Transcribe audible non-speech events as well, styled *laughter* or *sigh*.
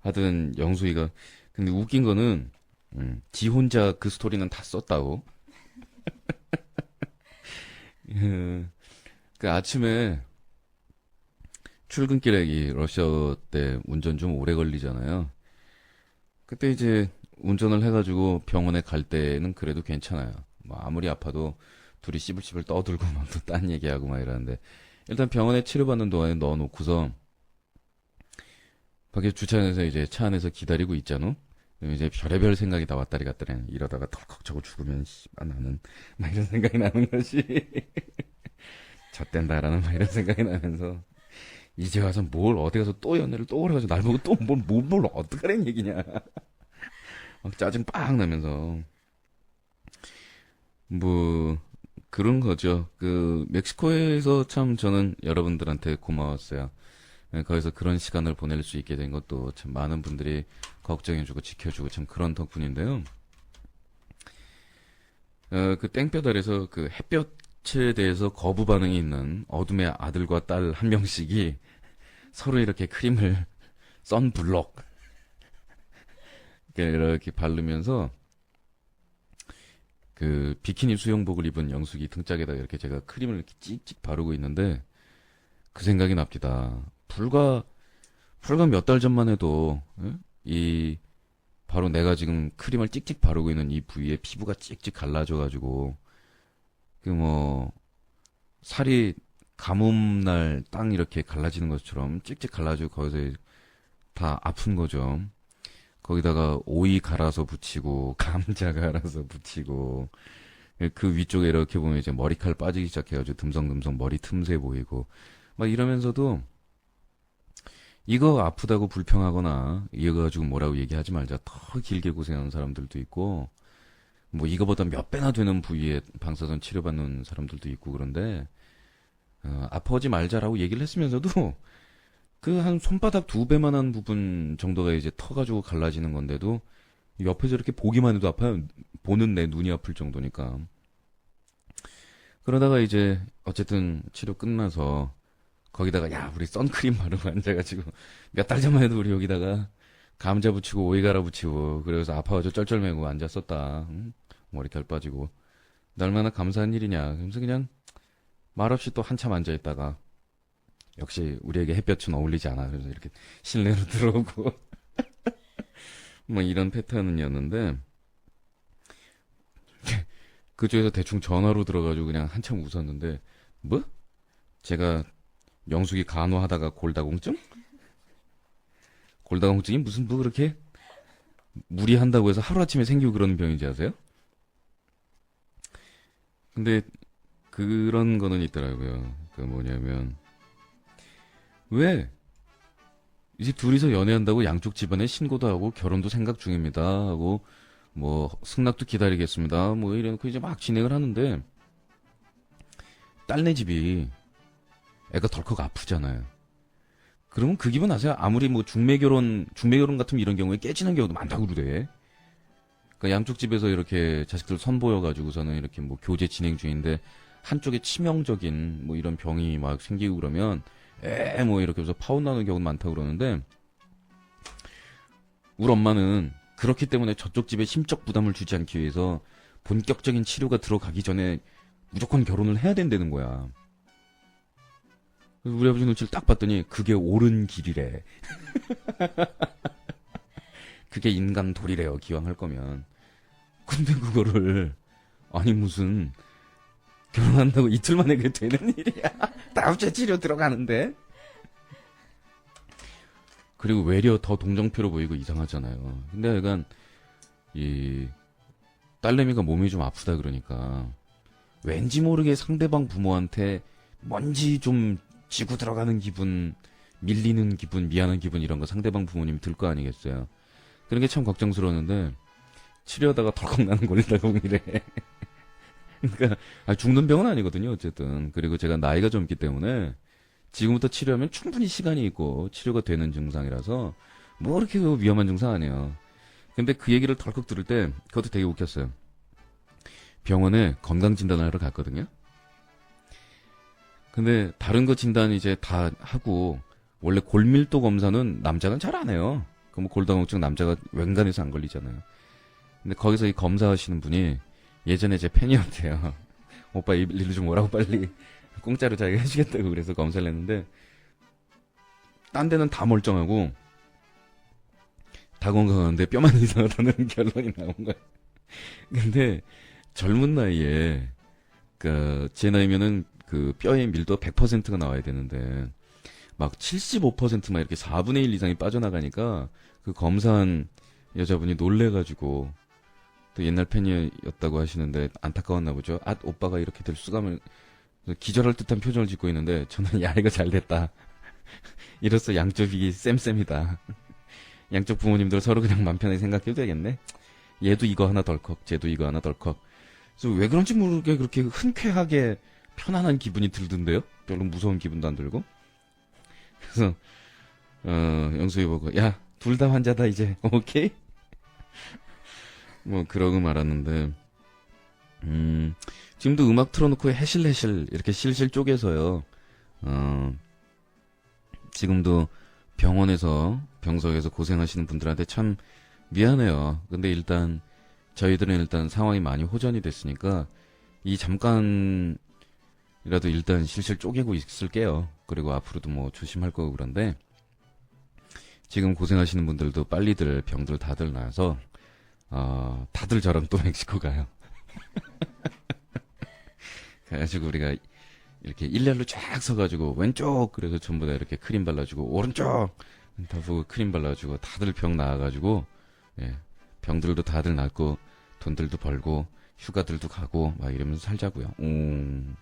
하여튼 영수이가 근데 웃긴 거는 음, 지 혼자 그 스토리는 다 썼다고. 그, *laughs* 그 아침에 출근길에 이 러시아 때 운전 좀 오래 걸리잖아요. 그때 이제 운전을 해가지고 병원에 갈 때는 그래도 괜찮아요. 뭐 아무리 아파도 둘이 씹을씹을 떠들고 *laughs* 막 또 딴 얘기하고 막 이러는데 일단 병원에 치료받는 동안에 넣어놓고서 밖에 주차장에서 이제 차 안에서 기다리고 있잖아. 이제 별의별 생각이 다 왔다리 갔다리 이러다가 덜컥 저거 죽으면 씨발 나는 막 이런 생각이 나는 거지. *laughs* 젖된다라는 막 이런 생각이 나면서 이제 와서 뭘 어디 가서 또 연애를 또 그래가지고 날 보고 또 뭘 뭘 뭘 어떡하라는 얘기냐. *laughs* 막 짜증 빡 나면서 뭐 그런 거죠. 그 멕시코에서 참 저는 여러분들한테 고마웠어요. 네, 거기서 그런 시간을 보낼 수 있게 된 것도 참 많은 분들이 걱정해주고 지켜주고 참 그런 덕분인데요. 어, 그 땡볕 아래서 그 햇볕에 대해서 거부 반응이 있는 어둠의 아들과 딸 한 명씩이 서로 이렇게 크림을 *laughs* 썬블럭 이렇게 바르면서 그 비키니 수영복을 입은 영숙이 등짝에다 이렇게 제가 크림을 이렇게 찍찍 바르고 있는데 그 생각이 납니다. 불과 불과 몇 달 전만 해도 예? 이 바로 내가 지금 크림을 찍찍 바르고 있는 이 부위에 피부가 찍찍 갈라져 가지고 그 뭐 살이 가뭄 날 땅 이렇게 갈라지는 것처럼 찍찍 갈라지고 거기서 다 아픈 거죠. 거기다가 오이 갈아서 붙이고 *laughs* 감자 갈아서 붙이고 그 위쪽에 이렇게 보면 이제 머리칼 빠지기 시작해가지고 듬성듬성 머리 틈새 보이고 막 이러면서도 이거 아프다고 불평하거나 이거 가지고 뭐라고 얘기하지 말자 더 길게 고생하는 사람들도 있고 뭐 이거보다 몇 배나 되는 부위에 방사선 치료받는 사람들도 있고 그런데 어, 아파하지 말자라고 얘기를 했으면서도 *laughs* 그 한 손바닥 두 배만한 부분 정도가 이제 터 가지고 갈라지는 건데도 옆에서 이렇게 보기만 해도 아파요. 보는 내 눈이 아플 정도니까. 그러다가 이제 어쨌든 치료 끝나서 거기다가 야 우리 선크림 바르고 *laughs* 앉아가지고 몇 달 전만 해도 우리 여기다가 감자 붙이고 오이 갈아 붙이고 그래서 아파가지고 쩔쩔매고 앉았었다. 응? 머리칼 빠지고 얼마나 감사한 일이냐. 그래서 그냥 말없이 또 한참 앉아있다가 역시 우리에게 햇볕은 어울리지 않아. 그래서 이렇게 실내로 *laughs* 들어오고 *laughs* 뭐 이런 패턴이었는데 그쪽에서 대충 전화로 들어가지고 그냥 한참 웃었는데 뭐? 제가 영숙이 간호하다가 골다공증? 골다공증이 무슨 뭐 그렇게 무리한다고 해서 하루아침에 생기고 그러는 병인지 아세요? 근데 그런 거는 있더라고요. 그 뭐냐면 왜 이제 둘이서 연애한다고 양쪽 집안에 신고도 하고 결혼도 생각 중입니다 하고 뭐 승낙도 기다리겠습니다 뭐 이래놓고 이제 막 진행을 하는데 딸네 집이 애가 덜컥 아프잖아요. 그러면 그 기분 아세요? 아무리 뭐 중매 결혼 중매 결혼 같으면 이런 경우에 깨지는 경우도 많다고 그래. 그러니까 양쪽 집에서 이렇게 자식들 선보여 가지고서는 이렇게 뭐 교제 진행 중인데 한쪽에 치명적인 뭐 이런 병이 막 생기고 그러면 에 뭐 이렇게 해서 파혼 나는 경우도 많다고 그러는데 우리 엄마는 그렇기 때문에 저쪽 집에 심적 부담을 주지 않기 위해서 본격적인 치료가 들어가기 전에 무조건 결혼을 해야 된다는 거야. 우리 아버지 눈치를 딱 봤더니 그게 옳은 길이래. *laughs* 그게 인간 도리래요. 기왕 할 거면. 근데 그거를 아니 무슨 결혼한다고 이틀 만에 그게 되는 일이야. *laughs* 다음 주에 치료 들어가는데. 그리고 외려 더 동정표로 보이고 이상하잖아요. 근데 약간 이 딸내미가 몸이 좀 아프다 그러니까 왠지 모르게 상대방 부모한테 뭔지 좀 지고 들어가는 기분, 밀리는 기분, 미안한 기분 이런 거 상대방 부모님이 들 거 아니겠어요. 그런 게 참 걱정스러웠는데 치료하다가 덜컥 나는 골다공이래. *laughs* 그러니까 아, 죽는 병은 아니거든요. 어쨌든 그리고 제가 나이가 좀 있기 때문에 지금부터 치료하면 충분히 시간이 있고 치료가 되는 증상이라서 뭐 그렇게 그 위험한 증상 아니에요. 근데 그 얘기를 덜컥 들을 때 그것도 되게 웃겼어요. 병원에 건강 진단을 하러 갔거든요. 근데 다른 거 진단 이제 다 하고 원래 골밀도 검사는 남자는 잘 안 해요. 그 그럼 골다공증 남자가 웬간해서 안 걸리잖아요. 근데 거기서 이 검사하시는 분이 예전에 제 팬이었대요. *laughs* 오빠 이 일로 좀 오라고 빨리 *laughs* 공짜로 자기가 해주겠다고 그래서 검사를 했는데 딴 데는 다 멀쩡하고 다 건강한데 뼈만 *laughs* 이상하다는 결론이 나온 거야. 근데 젊은 나이에 그제 나이면은 그 뼈의 밀도 100%가 나와야 되는데 막 75%만 이렇게 4분의 1 이상이 빠져나가니까 그 검사한 여자분이 놀래가지고 또 옛날 팬이었다고 하시는데 안타까웠나 보죠. 아 오빠가 이렇게 될 수감을 기절할 듯한 표정을 짓고 있는데 저는 *laughs* 야 이거 잘 됐다. *laughs* 이로써 양쪽이 쌤쌤이다. *laughs* 양쪽 부모님들 서로 그냥 맘 편하게 생각해도 되겠네. 얘도 이거 하나 덜컥, 쟤도 이거 하나 덜컥. 그래서 왜 그런지 모르게 그렇게 흔쾌하게 편안한 기분이 들던데요? 별로 무서운 기분도 안 들고. 그래서 어 영수이 보고 야 둘 다 환자다 이제 *laughs* 오케이? 뭐 그러고 말았는데 음 지금도 음악 틀어놓고 해실해실 이렇게 실실 쪼개서요. 어 지금도 병원에서 병석에서 고생하시는 분들한테 참 미안해요. 근데 일단 저희들은 일단 상황이 많이 호전이 됐으니까 이 잠깐 이라도 일단 실실 쪼개고 있을게요. 그리고 앞으로도 뭐 조심할 거고 그런데 지금 고생하시는 분들도 빨리들 병들 다들 나서 어, 다들 저랑 또 *laughs* 멕시코 가요. *laughs* 그래가지고 우리가 이렇게 일렬로 쫙 서가지고 왼쪽 그래서 전부 다 이렇게 크림 발라주고 오른쪽 다 보고 크림 발라주고 다들 병 나와가지고 예, 병들도 다들 낫고 돈들도 벌고 휴가들도 가고 막 이러면서 살자고요. 음.